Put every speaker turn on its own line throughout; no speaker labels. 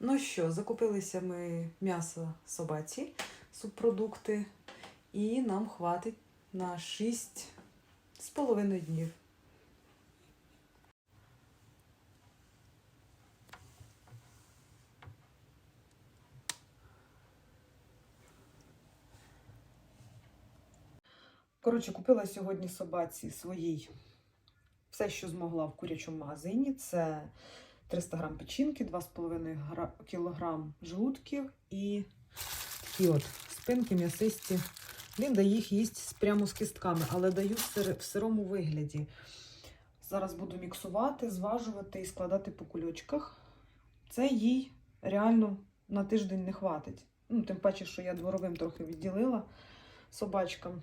Ну що, закупилися ми м'ясо собаці, субпродукти, і нам хватить на 6 з половиною днів. Коротше, купила сьогодні собаці своїй все, що змогла в курячому магазині. Це 300 грам печінки, 2,5 кг желудків і такі от спинки м'ясисті. Лінда їх їсть прямо з кістками, але даю в сирому вигляді. Зараз буду міксувати, зважувати і складати по кульочках. Це їй реально на тиждень не хватить. Ну, тим паче, що я дворовим трохи відділила собачкам.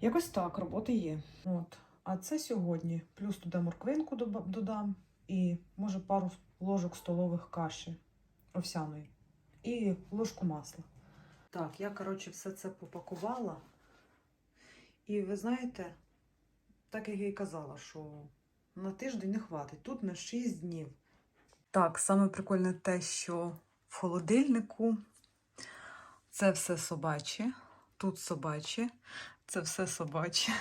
Якось так, роботи є. От. А це сьогодні. Плюс туди морквинку додам і, може, пару ложок столових каші овсяної і ложку масла. Так, я, коротше, все це попакувала. І ви знаєте, так як я і казала, що на тиждень не хватить. Тут на 6 днів. Так, саме прикольне те, що в холодильнику це все собаче, тут собаче, це все собаче.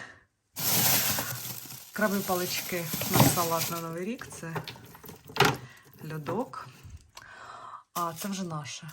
Крабові палички на салат на Новий рік це льодок. А це вже наше.